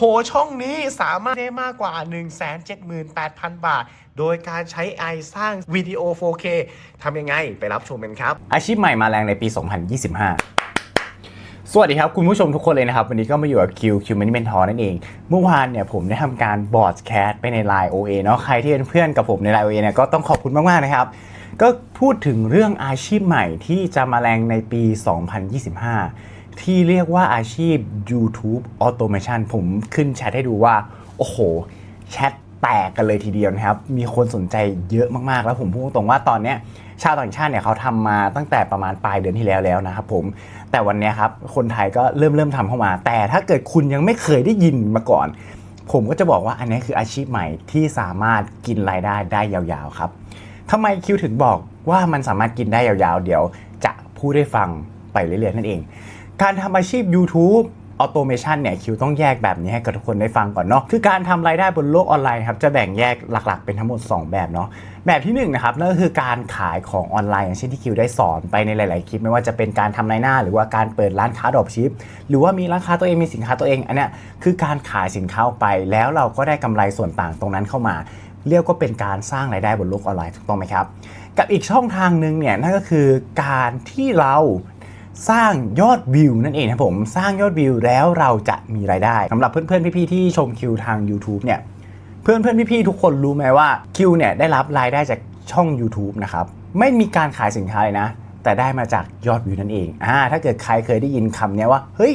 โห ช่องนี้สามารถได้มากกว่า 178,000 บาท โดยการใช้ไอสร้างวิดีโอ 4K ทำยังไงไปรับชมกันครับ อาชีพใหม่มาแรงในปี 2025สวัสดีครับ คุณผู้ชมทุกคนเลยนะครับ วันนี้ก็มาอยู่กับคิวคิวแมนเมนทอนั่นเอง เมื่อวานเนี่ยผมได้ทำการบอร์ดแคสไปใน Line OA เนาะใครที่เป็นเพื่อนกับผมใน Line OA เนี่ยก็ต้องขอบคุณมากๆนะครับ ก็พูดถึงเรื่องอาชีพใหม่ที่จะมาแรงในปี 2025 ที่เรียกว่าอาชีพ YouTube Automation ผมขึ้นแชทให้ดูว่า โอ้โห แชทแตกกันเลยทีเดียวนะครับ มีคนสนใจเยอะมากๆ แล้วผมพูดตรงว่าตอนเนี้ยชาวต่างชาติเนี่ยเขาทำมาตั้งแต่ประมาณปลายเดือนที่แล้วแล้วนะครับผม แต่วันนี้ครับ คนไทยก็เริ่มเริ่มทำเข้ามา แต่ถ้าเกิดคุณยังไม่เคยได้ยินมาก่อน ผมก็จะบอกว่าอันนี้คืออาชีพใหม่ที่สามารถกินรายได้ได้ยาวๆครับทำไมคิวถึงบอกว่ามันสามารถกินได้ยาวๆ เดี๋ยวจะพูดให้ฟังไปเรื่อยๆนั่นเอง การทำอาชีพ YouTube ออโตเมชันเนี่ยคิวต้องแยกแบบนี้ให้กับทุกคนได้ฟังก่อนเนาะคือการทำรายได้บนโลกออนไลน์ครับจะแบ่งแยกหลักๆ เป็นทั้งหมด 2 แบบเนาะแบบที่1นงนะครับนั่นก็คือการขายของออนไลน์อย่างเช่นที่คิวได้สอนไปในหลาย ๆ คลิป ไม่ว่าจะเป็นการทำรายหน้า หรือว่าการเปิดร้านค้าดรอปชิปหรือว่ามีร้านค้าตัวเองมีสินค้าตัวเองอันเนี้ยคือการขายสินค้าออกไป แล้วเราก็ได้กำไรส่วนต่างตรงนั้นเข้ามา เรียกว่าเป็นการสร้างรายได้บนโลกออนไลน์ถูกต้องไหมครับกับอีกช่องทางหนึ่งเนี่ยนั่นก็คือการที่เรา สร้างยอดวิวนั่นเองครับผมสร้างยอดวิวแล้วเราจะมีรายได้สำหรับเพื่อนๆพี่ๆที่ชมคิวทาง YouTube เนี่ยเพื่อนๆพี่ๆทุกคนรู้ไหมว่าคิวเนี่ยได้รับรายได้จากช่อง YouTube นะครับไม่มีการขายสินค้าเลยนะ แต่ได้มาจากยอดวิวนั่นเองอ่าถ้าเกิดใครเคยได้ยินคำเนี้ยว่าเฮ้ย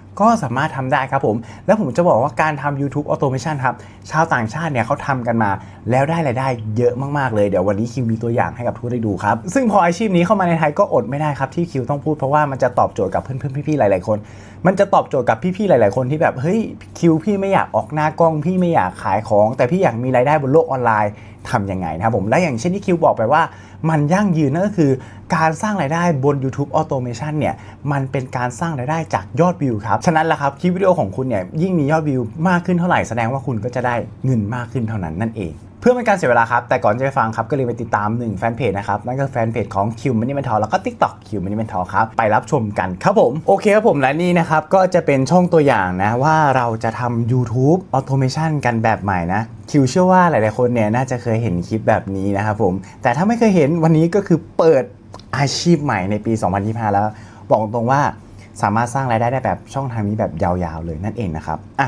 ก็สามารถทำได้ครับผม แล้วผมจะบอกว่าการทำ YouTube Automation ครับ ชาวต่างชาติเนี่ยเขาทำกันมา แล้วได้รายได้เยอะมากๆเลย เดี๋ยววันนี้คิวมีตัวอย่างให้กับทุกคนได้ดูครับ ซึ่งพออาชีพนี้เข้ามาในไทยก็อดไม่ได้ครับที่คิวต้องพูดเพราะว่ามันจะตอบโจทย์กับเพื่อนๆพี่ๆหลายๆคน มันจะตอบโจทย์กับพี่ๆหลายๆคนที่แบบเฮ้ยคิวพี่ไม่อยากออกหน้ากล้องพี่ไม่อยากขายของ แต่พี่อยากมีรายได้บนโลกออนไลน์ทำยังไงนะครับผมและอย่างเช่นที่คิวบอกไปว่า มันยั่งยืนนั่นก็คือการสร้างรายได้บน YouTube Automation เนี่ยมันเป็นการสร้างรายได้จากยอดวิวครับ ฉะนั้นละครับคลิปวิดีโอของคุณเนี่ยยิ่งมียอดวิวมากขึ้นเท่าไหร่แสดงว่าคุณก็จะได้เงินมากขึ้นเท่านั้นนั่นเอง เพื่อเป็นการเสียเวลาครับ แต่ก่อนจะไปฟังครับ ก็เลยไปติดตามหนึ่งแฟนเพจนะครับ นั่นก็แฟนเพจของ Q Money Mentor แล้วก็ TikTok Q Money Mentor ครับ ไปรับชมกันครับผม โอเคครับผมและนี่นะครับ ก็จะเป็นช่องตัวอย่างนะ ว่าเราจะทำ YouTube Automation กันแบบใหม่นะคิวเชื่อว่าหลาย ๆ คนเนี่ยน่าจะเคยเห็นคลิปแบบนี้นะครับผม แต่ถ้าไม่เคยเห็นวันนี้ก็คือเปิดอาชีพใหม่ในปี 2025 แล้ว บอกตรงว่าสามารถสร้างรายได้ได้แบบช่องทางนี้แบบยาว ๆ เลยนั่นเองนะครับอะ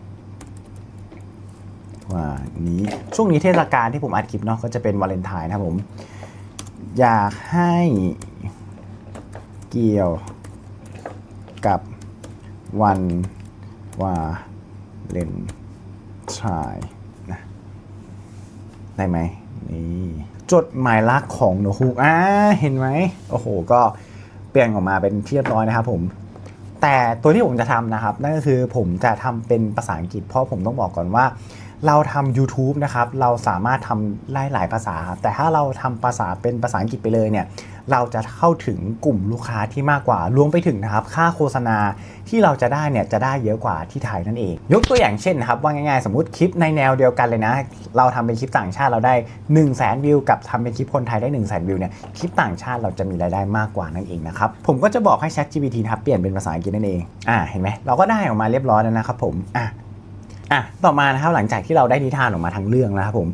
ว่านี้ช่วงนี้เทศกาลที่ผมอัดคลิปเนาะก็จะเป็นวาเลนไทน์นะครับผม อยากให้เกี่ยวกับวันวาเลนไทน์นะได้ไหมนี่จดหมายรักของโนฮูกอ่าเห็นไหมโอ้โห ก็เปลี่ยนออกมาเป็นที่เรียบร้อยนะครับผมแต่ตัวที่ผมจะทำนะครับ นั่นก็คือผมจะทำเป็นภาษาอังกฤษเพราะผมต้องบอกก่อนว่า เราทำ YouTube นะครับ เราสามารถทำไล่หลายภาษาครับแต่ถ้าเราทำภาษาเป็นภาษาอังกฤษไปเลยเนี่ย เราจะเข้าถึงกลุ่มลูกค้าที่มากกว่า รวมไปถึงนะครับ ค่าโฆษณาที่เราจะได้เนี่ย จะได้เยอะกว่าที่ไทยนั่นเอง ยกตัวอย่างเช่นนะครับ ว่าง่ายๆ สมมติคลิปในแนวเดียวกันเลยนะ เราทำเป็นคลิปต่างชาติเราได้ 1 0 0 0 0แสนวิว กับทำเป็นคลิปคนไทยได้ 1 0 0 0 0แสนวิวเนี่ย คลิปต่างชาติเราจะมีรายได้มากกว่านั่นเองนะครับ ผมก็จะบอกให้ Chat GPT นะครับ เปลี่ยนเป็นภาษาอังกฤษนั่นเอง อ่า เห็นไหมเราก็ได้ออกมาเรียบร้อยแล้วนะครับผม อะ อะต่อมานะครับหลังจากที่เราได้นิทานออกมาทั้งเรื่องแล้วครับผม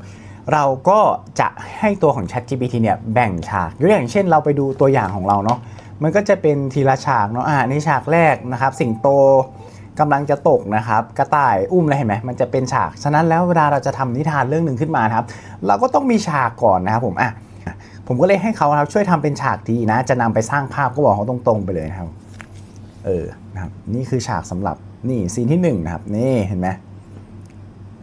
เราก็จะให้ตัวของ Chat GPT เนี่ยแบ่งฉากยกอย่างเช่นเราไปดูตัวอย่างของเราเนาะมันก็จะเป็นทีละฉากเนาะอ่าในฉากแรกนะครับ สิงโตกำลังจะตกนะครับ กระต่ายอุ้มอะไรเห็นไหมมันจะเป็นฉากฉะนั้นแล้วเวลาเราจะทำนิทานเรื่องหนึ่งขึ้นมานครับ เราก็ต้องมีฉากก่อนนะครับผมอะผมก็เลยให้เขาครับช่วยทำเป็นฉากทีนะ จะนำไปสร้างภาพก็บอกเขาตรงๆไปเลยนะครับ เออนะครับนี่คือฉากสำหรับนี่ซีนที่หนึ่งนะครับนี่เห็นไหม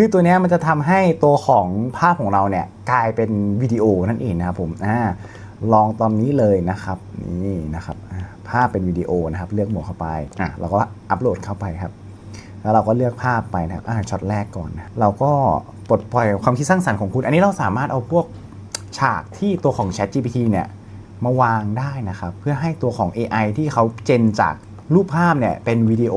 คือตัวนี้มันจะทำให้ตัวของภาพของเราเนี่ยกลายเป็นวิดีโอนั่นเองนะครับผมอ่าลองตอนนี้เลยนะครับนี่นะครับภาพเป็นวิดีโอนะครับ เลือกหมวดเข้าไปอะเราก็อัปโหลดเข้าไปครับ แล้วเราก็เลือกภาพไปนะครับอ่าช็อตแรกก่อนนะเราก็ปลดปล่อยความคิดสร้างสรรค์ของคุณ อันนี้เราสามารถเอาพวกฉากที่ตัวของ Chat GPT เนี่ยมาวางได้นะครับ เพื่อให้ตัวของ AI ที่เขาเจนจากรูปภาพเนี่ยเป็นวิดีโอ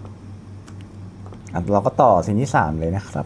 เราก็ต่อสิ่งที่ 3 เลยนะครับ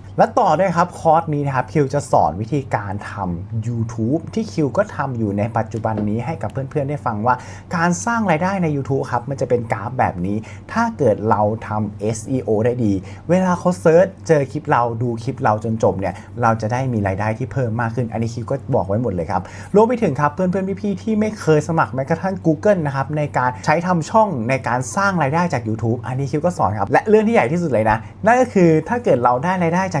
และต่อด้วยครับคอร์สนี้นะครับคิวจะสอนวิธีการทำ YouTube ที่คิวก็ทำอยู่ในปัจจุบันนี้ให้กับเพื่อนๆ ได้ฟังว่า การสร้างรายได้ใน YouTube ครับมันจะเป็นกราฟแบบนี้ ถ้าเกิดเราทำ SEO ได้ดี เวลาเขาเซิร์ชเจอคลิปเราดูคลิปเราจนจบเนี่ยเราจะได้มีรายได้ที่เพิ่มมากขึ้น อันนี้คิวก็บอกไว้หมดเลยครับรวมไปถึงครับเพื่อนๆพี่ๆที่ไม่เคยสมัครแม้กระทั่ง Google นะครับในการใช้ทำช่องในการสร้างรายได้จาก YouTube อันนี้คิวก็สอนครับและเรื่องที่ใหญ่ที่สุดเลยนะนั่นก็คือถ้าเกิดเราได้รายได้จาก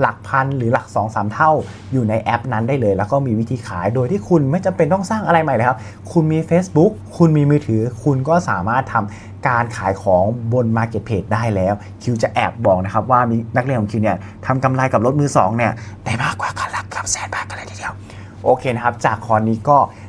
หลักพันหรือหลัก 2-3 เท่าอยู่ในแอปนั้นได้เลย แล้วก็มีวิธีขายโดยที่คุณไม่จำเป็นต้องสร้างอะไรใหม่เลยครับ คุณมี Facebook คุณมีมือถือ คุณก็สามารถทำการขายของบน Marketplace ได้แล้ว คิวจะแอบบอกนะครับว่ามีนักเรียนของคิวเนี่ยทำกำไรกับรถมือสองเนี่ยได้มากกว่าคันละเกือบแสนบาทกันเลยทีเดียว โอเคนะครับ จากคอร์สนี้ก็